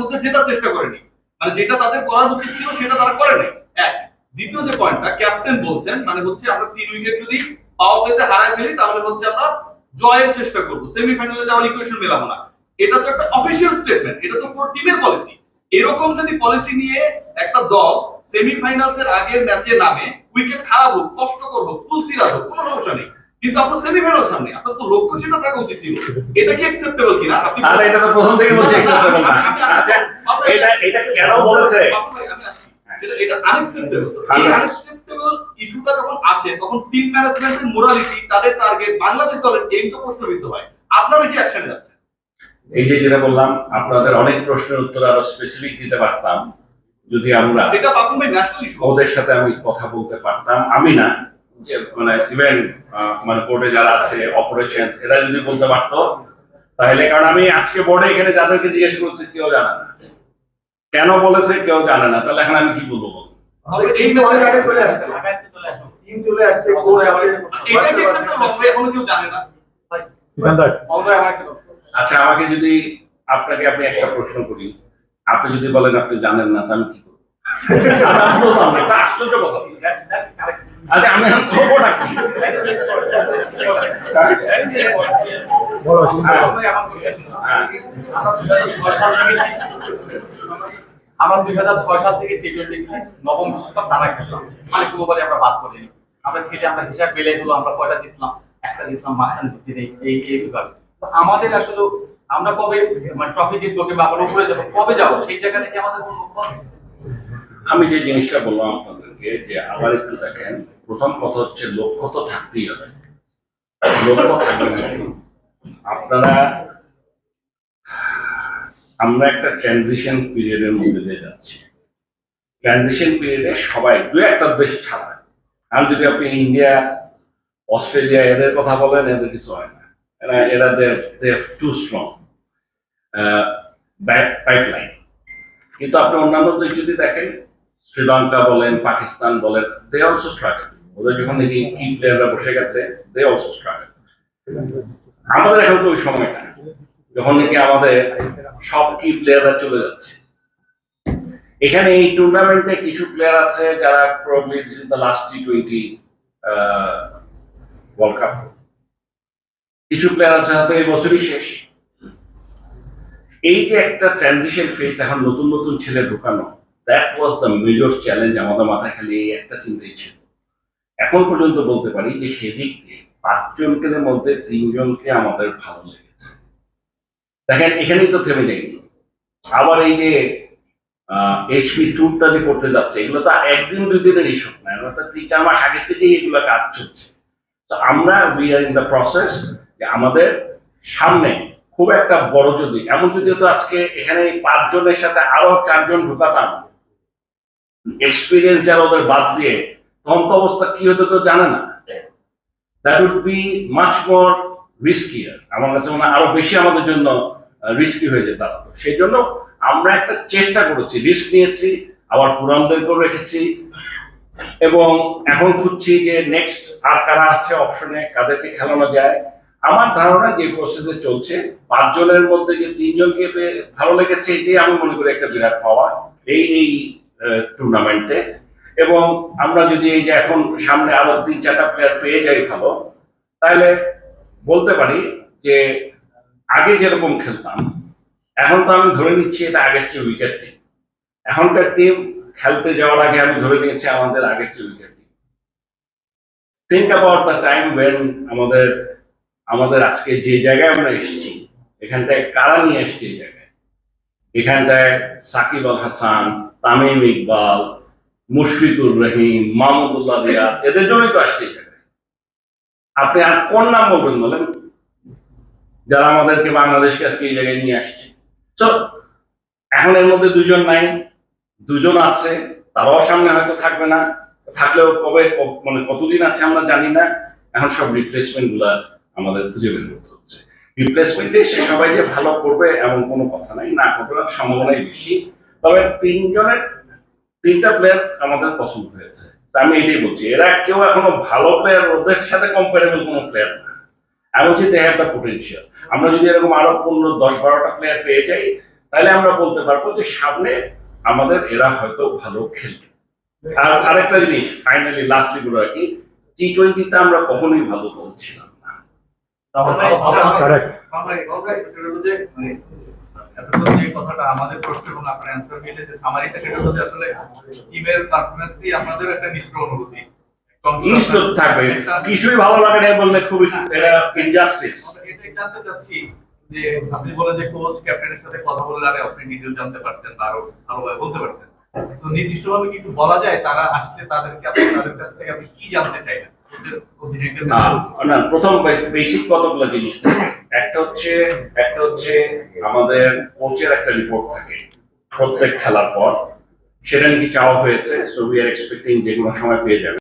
মধ্যে জেতার চেষ্টা করেনি। মানে যেটা তাদের করার উচিত ছিল, সেটা তারা করে নাই। এক। দ্বিতীয় যে পয়েন্টটা ক্যাপ্টেন বলছেন মানে হচ্ছে আমরা তিন উইকেট যদি পাওয়ার প্লেতে হারায় ফেলি, তাহলে হচ্ছে আমরা জয়ের চেষ্টা করব। সেমিফাইনালে যাওয়ার ইকুয়েশন মেলাবো না। এটা তো একটা অফিসিয়াল স্টেটমেন্ট এটা তো পুরো টিমের পলিসি এরকম যদি পলিসি নিয়ে একটা দল সেমিফাইনালস এর আগের ম্যাচে নামে উইকেট খারাপ হোক, কষ্ট করব তুলসিরা হোক কোনো সমস্যা নেই। কিন্তু আপনার সেমিফাইনাল সামনে আপনার তো লক্ষ্য সেটা থাকা উচিত ছিল। এটা কি অ্যাকসেপ্টেবল কিনা? আপনি আরে এটা তো প্রথম থেকে বলছি acceptable না। এটা এটা কেন বলেছে? আমি এটা এটা আনএক্সেপ্টেবল এই। আনএক্সেপ্টেবল ইস্যুটা যখন আসে তখন টিম ম্যানেজমেন্টের মোরালিটি তাদের টার্গেট বাংলাদেশ দলের এই তো প্রশ্নবিদ্ধ হয়। আপনারা কি অ্যাকশন যাচ্ছেন এই যে যেটা বললাম আপনাদের অনেক প্রশ্নের উত্তর আরও স্পেসিফিক দিতে পারতাম যদি আমরা এটা বাপুন ভাই ন্যাশনাল ইস্যু ওদের সাথে আমি কথা বলতে পারতাম। আমি না মানে ইভেন মানে বোর্ডে যারা আছে অপারেশন এরা যদি বলতে পারতো তাহলে কারণ আমি আজকে বোর্ডে এখানে যাদেরকে জিজ্ঞেস করছি কেউ জানে না। কেন বলেছে কেউ জানে না। তাহলে এখন আমি কি বলব চলে আসছে। চলে আসছে। এখনও কেউ জানে না? আচ্ছা আমাকে যদি আপনাকে আপনি একটা প্রশ্ন করি। আপনি যদি বলেন আপনি জানেন না তা আমি কি আমরা দুই হাজার ছয় সাল থেকে টি টোয়েন্টি নবম বিশ্বকাপ টানা খেললাম। মানে আমরা বাদ করিনি আমরা খেলে আমরা হিসাব পেলে হলো, আমরা কয়টা জিতলাম, একটা জিতলাম, মাঝখানে নেই, এই এই বিভাগে আমাদের আসলে, আমরা কবে মানে ট্রফি জিতবো কিংবা আমরা উপরে যাব, কবে যাব? সেই জায়গা থেকে আমাদের কোনো লক্ষ্য আছে? আমি যে জিনিসটা বললাম আপনাদেরকে যে আবার একটু দেখেন, প্রথম কথা হচ্ছে লক্ষ্য তো থাকতেই হবে। লক্ষ্য থাকবে আপনারা, আমরা একটা ট্রানজিশন পিরিয়ডের মধ্যে দিয়ে যাচ্ছি। ট্রানজিশন পিরিয়ডে সবাই দু একটা দেশ ছাড়া আর যদি আপনি ইন্ডিয়া অস্ট্রেলিয়া এদের কথা বলেন, এদের কিছু হয় না। এরা এরা টু স্ট্রং পাইপলাইন কিন্তু আপনি অন্যান্য দেশ যদি দেখেন শ্রীলঙ্কা বলেন, পাকিস্তান বলেন দে অলসো স্ট্রাগল ওদের যখন দেখি কি প্লেয়াররা বসে গেছে দে অলসো স্ট্রাগল আমাদের এখন তো ওই সময়টা যখন নাকি আমাদের সব কি প্লেয়াররা চলে যাচ্ছে। এখানে এই টুর্নামেন্টে কিছু প্লেয়ার আছে যারা probably this is the last T twenty world cup কিছু প্লেয়ার আছে হয়তো এই বছরই শেষ। এই যে একটা ট্রানজিশন ফেজ এখন নতুন নতুন ছেলে ঢোকানো that was the major challenge আমাদের মাথায় খালি একটা চিন্তাই ছিল। এখন পর্যন্ত বলতে পারি যে সেদিক দিয়ে পাঁচজনকে মধ্যে তিনজনকে আমাদের ভালো লেগেছে। দেখেন, এখানেই তো থেমে যায়নি আবার এই যে এইচপি ট্যুরটা যে করতে যাচ্ছে, এগুলো তো একদিন দুই দিনের ইস্যু না এগুলো তো তিন, চার মাস আগে থেকেই এগুলো কাজ চলছে। তো আমরা we are in the process যে আমাদের সামনে খুব একটা বড় যদি, এমন যদি তো আজকে এখানে পাঁচজনের সাথে আরও চারজন ঢুকাতাম এক্সপিরিয়েন্স যারা ওদের বাদ দিয়ে, তখন তো অবস্থা কি হতো তো জানে না। That would be much more riskier আমার কাছে মনে আরও বেশি আমাদের জন্য রিস্কি হয়ে যেতে। পারতো সেই জন্য আমরা একটা চেষ্টা করেছি রিস্ক নিয়েছি, আবার পুরানদেরকেও রেখেছি। এবং এখন খুঁজছি যে নেক্সট আর কারা আছে অপশনে কাদেরকে খেলানো যায়। আমার ধারণা যে প্রসেসে চলছে, পাঁচজনের মধ্যে যে তিনজনকে ভালো লেগেছে এটাই আমি মনে করি একটা বিরাট পাওয়া এই এই টুর্নামেন্টে এবং আমরা যদি এই যে এখন সামনে আরও তিন চারটা প্লেয়ার পেয়ে যাই ভালো, তাহলে বলতে পারি যে আগে যেরকম খেলতাম, এখন তো আমি ধরে নিচ্ছি এটা আগের চেয়ে উইকেট টিম এখনকার টিম খেলতে যাওয়ার আগে আমি ধরে নিয়েছি আমাদের আগের চেয়ে wicket team think about the time when আমাদের আমাদের আজকে যে জায়গায় আমরা এসেছি, এখানটায় কারা নিয়ে এসেছি এই জায়গায়? এখানটায় সাকিব আল হাসান, তামিম ইকবাল, মুশফিকুর রহিম, মাহমুদুল্লাহ রিয়াদ এদের জন্যই তো আসছে আপনি আর কোন নাম বলবেন বলেন? যারা আমাদেরকে বাংলাদেশকে আজকে এই জায়গায় নিয়ে আসছে। তো এখন এর মধ্যে দুজন নাই, দুজন আছে, তারাও সামনে হয়তো থাকবে না। থাকলেও কবে মানে কতদিন আছে আমরা জানি না। এখন সব রিপ্লেসমেন্টগুলা আমাদের খুঁজে বের করতে রিপ্লেসমেন্টে সে সবাই যে ভালো করবে এমন কোনো কথা নাই, না করবার সম্ভাবনাই বেশি। তবে তিনজনের, তিনটা প্লেয়ার আমাদের পছন্দ হয়েছে। আমি এটাই বলছি, এরা কেউ এখনও ভালো প্লেয়ার ওদের সাথে কম্পারেবল কোনো প্লেয়ার না। আমি বলছি দে হ্যাভ দ্য পোটেনশিয়াল আমরা যদি এরকম আরও পনেরো, দশ, বারোটা প্লেয়ার পেয়ে যাই, তাহলে আমরা বলতে পারব যে সামনে আমাদের এরা হয়তো ভালো খেলবে। আর আরেকটা জিনিস ফাইনালি লাস্টলি বলে রাখি টি টোয়েন্টিতে আমরা কখনোই ভালো বলছিলাম কথাটা আমাদের প্রশ্ন এবং আপনার অ্যান্সার মিলে যে সামারিটা সেটা হলো আসলে টিমের পারফরমেন্স দিয়ে আপনাদের একটা মিশ্র অনুভূতি জিনিস থাকবে। কিছুই ভালো লাগে না বললে খুবই ইনজাস্টিস এটাই জানতে চাচ্ছি যে আপনি বলেন যে কোচ ক্যাপ্টেনের সাথে কথা বলে আগে আপনি ডিটেল জানতে পারতেন আরও ভালোভাবে বলতে পারতেন। তো নির্দিষ্টভাবে কি একটু বলা যায় তারা আসলে তাদেরকে আপনি তাদের কাছ থেকে আপনি কি জানতে চাইলেন? না প্রথম বেসিক কতগুলো জিনিস একটা হচ্ছে একটা হচ্ছে আমাদের কোচের একটা রিপোর্ট থাকে প্রত্যেক খেলার পর। সেটা নাকি চাওয়া হয়েছে সো উই আর এক্সপেক্টিং যে কোনো সময় পেয়ে যাবে।